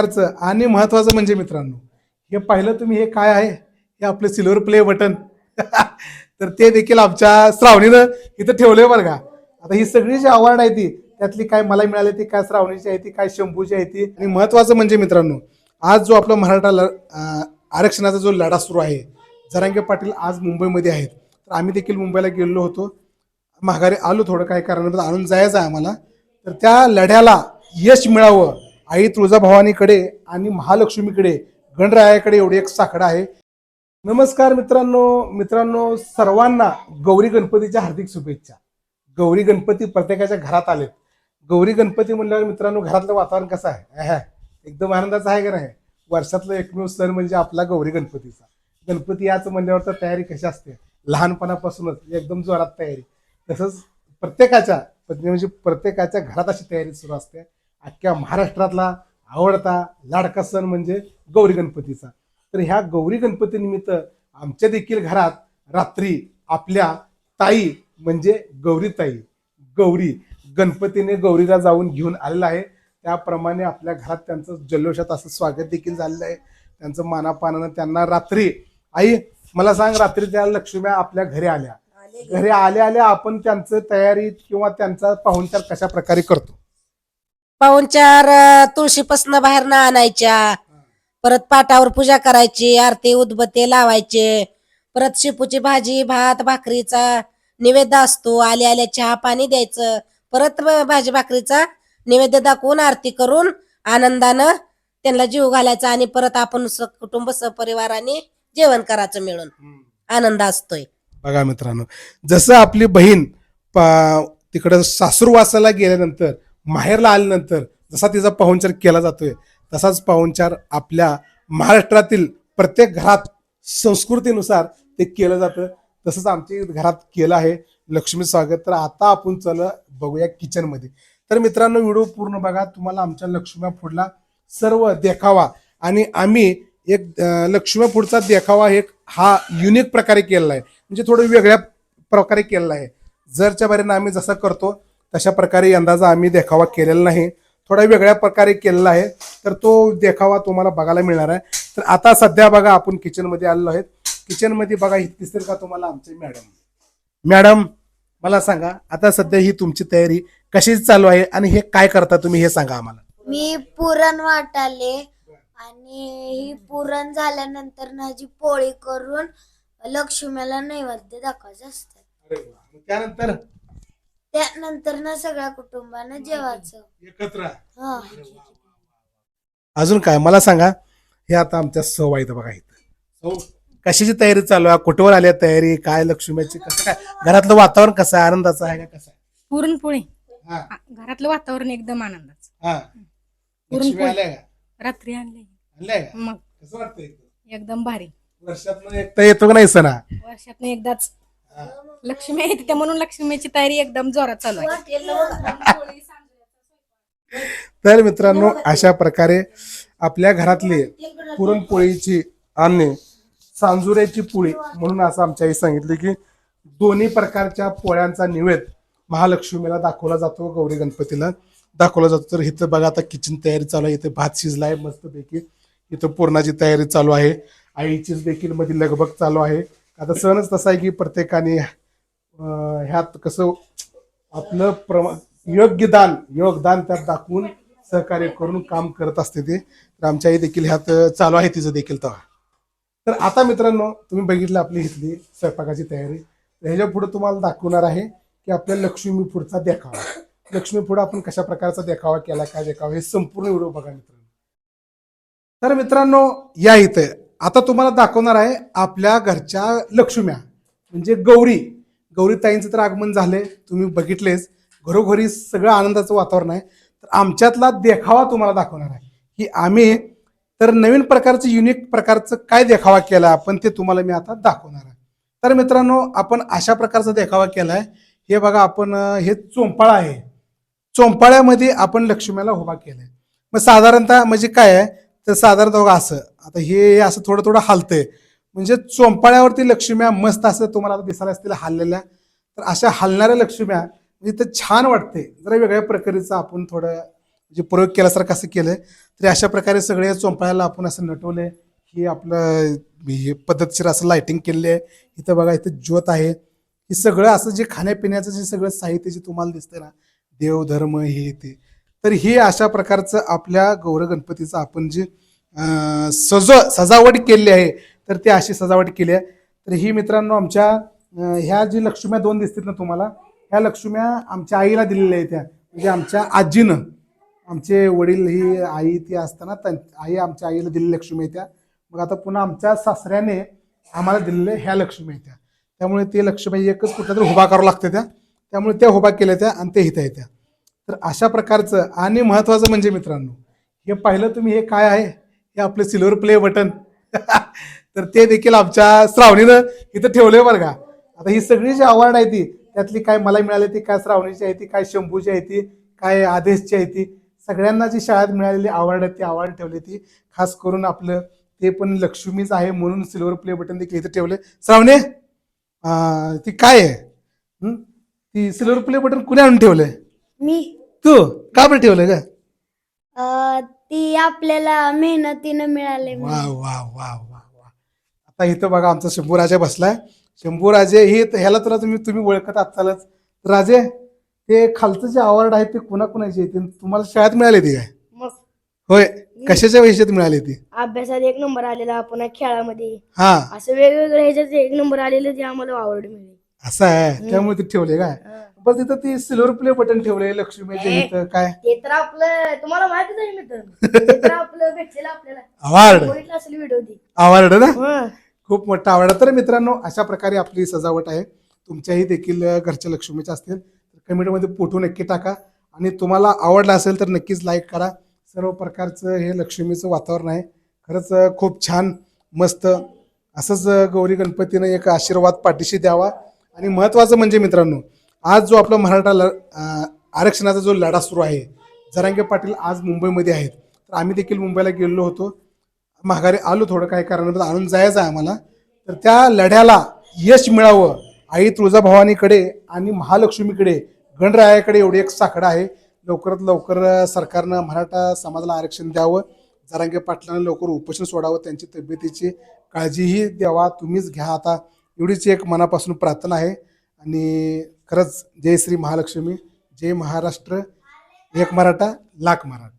प्रकारचं आणि महत्वाचं म्हणजे मित्रांनो हे पाहिलं तुम्ही हे काय आहे? हे आपलं सिल्वर प्ले बटन. तर ते देखील आमच्या श्रावणीनं इथं ठेवलंय बरं का. आता ही सगळी जी अवॉर्ड आहे ती त्यातली काय मला मिळाली ती काय श्रावणीची आहे ती काय शंभूची आहे ती. आणि महत्वाचं म्हणजे मित्रांनो आज जो आपला मराठा ल- आरक्षणाचा जो लढा सुरू आहे जरांगे पाटील आज मुंबईमध्ये आहेत. तर आम्ही देखील मुंबईला गेलो होतो. माघारी आलो थोडं काही कारणाबद्दल आणून जायचं आहे आम्हाला. तर त्या लढ्याला यश मिळावं आई तुळजाभवानीकडे आणि महालक्ष्मीकडे गणरायाकडे एवढी एक साखड आहे. नमस्कार मित्रांनो. मित्रांनो सर्वांना गौरी गणपतीच्या हार्दिक शुभेच्छा. गौरी गणपती प्रत्येकाच्या घरात आलेत. गौरी गणपती म्हणल्यावर मित्रांनो घरातलं वातावरण कसं आहे? एकदम आनंदाचं आहे का नाही? वर्षातलं एकमेव सण म्हणजे आपला गौरी गणपतीचा. गणपती याच म्हणल्यावर तर तयारी कशी असते? लहानपणापासूनच एकदम जोरात तयारी. तसंच प्रत्येकाच्या म्हणजे प्रत्येकाच्या घरात अशी तयारी सुरू असते. अख्ख्या महाराष्ट्रातला आवडता लाडका सण म्हणजे गौरी गणपतीचा. तर ह्या गौरी गणपती निमित्त आमच्या देखील घरात रात्री आपल्या ताई म्हणजे गौरी ताई गौरी गणपतीने गौरीला जाऊन घेऊन आलेला आहे. त्याप्रमाणे आपल्या घरात त्यांचं जल्लोषात असं स्वागत देखील झालेलं आहे. त्यांचं मानापानानं त्यांना रात्री आई मला सांग रात्री त्या लक्ष्म्या आपल्या घरी आल्या. घरी आल्या आल्या आपण त्यांचं तयारी किंवा त्यांचा पाहुणचार कशा प्रकारे करतो? पाहुणचार तुळशीपासून बाहेर ना आणायच्या. परत पाटावर पूजा करायची आरती उदबत्ती लावायचे. परत शेपूची भाजी भात भाकरीचा निवेद्य असतो. आले आल्या चहा पाणी द्यायचं. परत भाजी भाकरीचा निवेद्य दाखवून आरती करून आनंदानं त्यांना जीव घालायचा आणि परत आपण कुटुंब सहपरिवाराने जेवण करायचं मिळून. आनंद असतोय. बघा मित्रांनो जसं आपली बहीण तिकडं सासूरवासाला गेल्यानंतर माहेरला आल्यानंतर जसा तिचा पाहुणचार केला जातोय तसाच पाहुणचार आपल्या महाराष्ट्रातील प्रत्येक घरात संस्कृतीनुसार ते केलं जातं. तसंच आमच्या घरात केलं आहे. लक्ष्मी स्वागत. तर आता आपण चल बघूया किचनमध्ये तर मित्रांनो व्हिडिओ पूर्ण बघा. तुम्हाला आमच्या लक्ष्म्या फूडला सर्व देखावा. आणि आम्ही एक लक्ष्मी लक्ष्म्या फूडचा देखावा एक हा युनिक प्रकारे केलेला आहे. म्हणजे थोडं वेगळ्या प्रकारे केलेला आहे. जरच्या बारीनं आम्ही जसं करतो तशा प्रकारे यंदाचा आम्ही देखावा केलेला नाही. थोडा वेगळ्या प्रकारे केलेला आहे. तर तो देखावा तुम्हाला बघायला मिळणार आहे. तर आता सध्या बघा आपण किचनमध्ये आलेलो आहेत. किचनमध्ये बघा ही दिसतील का तुम्हाला आमचे मॅडम? मॅडम मला सांगा आता सध्या ही तुमची तयारी कशी चालू आहे आणि हे काय करता तुम्ही हे सांगा आम्हाला. मी पुरण वाटाले आणि ही पुरण झाल्यानंतर ना जी पोळी करून लक्ष्मीला नैवेद्य दाखवायचं असतं. त्यानंतर? त्यानंतर ना सगळ्या कुटुंबानं जेवायचं. एकत्र. हा. अजून काय? मला सांगा हे आता आमच्या सव आहेत बघा इथं. सौ कशाची तयारी चालू आहे? कुठवर आली आहे तयारी? काय लक्ष्मीची? कसं काय? घरातलं वातावरण कसं आहे? आनंदाचं आहे का कसं आहे? पुरणपोळी. हा. आ- घरातलं वातावरण एकदम आनंदाचं. हा. लक्ष्मी पुरणपोळी. आल्या का? रात्री आणले. आल्या का? मग. कसं वाटतंय एकदम भारी. वर्षात एकटा येतो का नाही सणा? वर्षात एकदाच. लक्ष्मी आहे तिथे म्हणून लक्ष्मीची तयारी एकदम जोरात चालू आहे. तर मित्रांनो अशा प्रकारे आपल्या घरातली पुरणपोळीची आणि सांजुऱ्याची पोळी म्हणून असं आमच्या आई सांगितले की दोन्ही प्रकारच्या पोळ्यांचा निवेद महालक्ष्मीला दाखवला जातो गौरी गणपतीला दाखवला जातो. तर इथं बघा आता किचन तयारी चालू आहे. इथं भात शिजलाय मस्तपैकी. इथं पुरणाची तयारी चालू आहे. आईचीच देखील मध्ये लगबग चालू आहे. आता सणच तसा आहे की प्रत्येकाने अं, ह्यात कसं आपलं प्रमा योग्य दान योगदान त्यात दाखवून सहकार्य करून काम करत असते ते. तर आमच्याही देखील ह्यात चालू आहे तिचं देखील तेव्हा. तर आता मित्रांनो तुम्ही बघितलं आपली इथली स्वयंपाकाची तयारी. तर ह्याच्या पुढे तुम्हाला दाखवणार आहे की आपल्या लक्ष्मी पुढचा देखावा. लक्ष्मी पुढे आपण कशा प्रकारचा देखावा केला काय देखावा हे संपूर्ण व्हिडिओ बघा मित्रांनो. तर मित्रांनो या इथं आता तुम्हाला दाखवणार आहे आपल्या घरच्या लक्ष्म्या म्हणजे गौरी. गौरीताईंचं तर आगमन झालंय तुम्ही बघितलेच. घरोघरी सगळं आनंदाचं वातावरण आहे. तर आमच्यातला देखावा तुम्हाला दाखवणार आहे. की आम्ही तर नवीन प्रकारचं युनिक प्रकारचं काय देखावा केला आपण ते तुम्हाला मी आता दाखवणार आहे. तर मित्रांनो आपण अशा प्रकारचा देखावा केला आहे हे बघा आपण हे चोंपाळा आहे. चोंपाळ्यामध्ये आपण लक्ष्म्याला उभा केलाय. मग साधारणतः म्हणजे काय आहे? तर साधारणतः बघा असं. आता हे असं थोडं थोडं हालतंय. म्हणजे चोंपाळ्यावरती लक्ष्म्या मस्त असं तुम्हाला आता दिसायला असतील हललेल्या. तर अशा हलणाऱ्या लक्ष्म्या म्हणजे तर छान वाटते जरा वेगळ्या प्रकारेचं आपण थोडं म्हणजे प्रयोग केल्यासारखं असं केलं तरी अशा प्रकारे सगळे चोंपाळ्याला आपण असं नटवलंय. की आपलं हे पद्धतशीर असं लायटिंग केलेली आहे. इथं बघा इथं ज्योत आहे. हे सगळं असं जे खाण्यापिण्याचं जे सगळं साहित्य जे तुम्हाला दिसतं ना देवधर्म हे ते. तर हे अशा प्रकारचं आपल्या गौर गणपतीचं आपण जे सज सजावट केली आहे तर ते अशी सजावट केली आहे. तर ही मित्रांनो आमच्या ह्या जी लक्ष्म्या दोन दिसतील ना तुम्हाला ह्या लक्ष्म्या आमच्या आईला दिलेल्या आहेत त्या. म्हणजे आमच्या आजीनं. आमचे वडील ही आई ती असताना आई आमच्या आईला दिलेल्या लक्ष्मी आहेत त्या. मग आता पुन्हा आमच्या सासऱ्याने आम्हाला दिलेल्या ह्या लक्ष्मी आहेत त्या. त्यामुळे ते लक्ष्मी एकच कुठल्या तरी उभा करावं लागतं त्या. त्यामुळे त्या उभा केल्या त्या आणि ते हिता येत्या. तर अशा प्रकारचं आणि महत्त्वाचं म्हणजे मित्रांनो हे पाहिलं तुम्ही हे काय आहे? हे आपलं सिल्वर प्ले बटन तर ते देखील आमच्या श्रावणीनं इथं ठेवलंय बरं का. आता ही सगळी जी अवॉर्ड आहे ती त्यातली काय मला मिळाली ती काय श्रावणीची आहे ती काय शंभूची आहे ती काय आदेशची आहे ती सगळ्यांना जी शाळेत मिळालेली अवॉर्ड आहे ती अवॉर्ड ठेवली ती. खास करून आपलं ते पण लक्ष्मीच आहे म्हणून सिल्वर प्ले बटन देखील इथं ठेवले श्रावणे ती काय आहे? ती सिल्वर प्ले बटन कुणी आणून ठेवलंय? मी. तू? का बरं ठेवलंय का अं, ती आपल्याला मेहनतीनं मिळाले वा वा वा वा वा आता इथं बघा आमचा शंभूराजा बसलाय. शंभूराजे हे ह्याला तुला तुम्ही तुम्ही ओळखत असालच राजे ते खालचं जे अवॉर्ड आहे ते कुणाकुणाची आहे ते तुम्हाला शाळेत मिळाली ती काय? मग. होय. कशाच्या विषयात मिळाली ती? अभ्यासात एक नंबर आलेला पुन्हा खेळामध्ये. हा. असं वेगवेगळ्या ह्याच्यात एक नंबर आलेलं ते आम्हाला आवड मिळाली. असं आहे. त्यामुळे ते ठेवले काय? पण तिथं ती सिल्वर प्ले बटन ठेवले लक्ष्मीचे इथं काय? ते तर आपलं तुम्हाला माहितीच आहे मित्र. ते तर आपलं भेटलेलं आपल्याला. अवॉर्ड बघितलं असेल व्हिडिओ ती. ना? हं. खूप मोठा आवड तर मित्रांनो अशा प्रकारे आपली सजावट आहे. तुमच्याही देखील घरच्या लक्ष्मीच्या असतील. तर कमेंटमध्ये फोटो नक्की टाका. आणि तुम्हाला आवडला असेल तर नक्कीच लाईक करा. सर्व प्रकारचं हे लक्ष्मीचं वातावरण आहे. खरंच खूप छान मस्त. असंच गौरी गणपतीनं एक आशीर्वाद पाठीशी द्यावा. आणि महत्त्वाचं म्हणजे मित्रांनो आज जो आपला मराठा ल आरक्षणाचा जो लढा सुरू आहे जरांगे पाटील आज मुंबईमध्ये आहेत. तर आम्ही देखील मुंबईला गेलो होतो. माघारी आलो थोडं काही कारणाबद्दल आणून जायचं आहे आम्हाला. तर त्या लढ्याला यश मिळावं आई तुळजाभवानीकडे आणि महालक्ष्मीकडे गणरायाकडे एवढी एक साखड आहे. लवकरात लवकर सरकारनं मराठा समाजाला आरक्षण द्यावं जरांगे पाटलांना लवकर उपोषण सोडावं त्यांची तब्येतीची काळजीही द्यावा तुम्हीच घ्या आता. एवढीच एक मनापासून प्रार्थना आहे. आणि खरंच जय श्री महालक्ष्मी जय महाराष्ट्र एक मराठा लाख मराठा.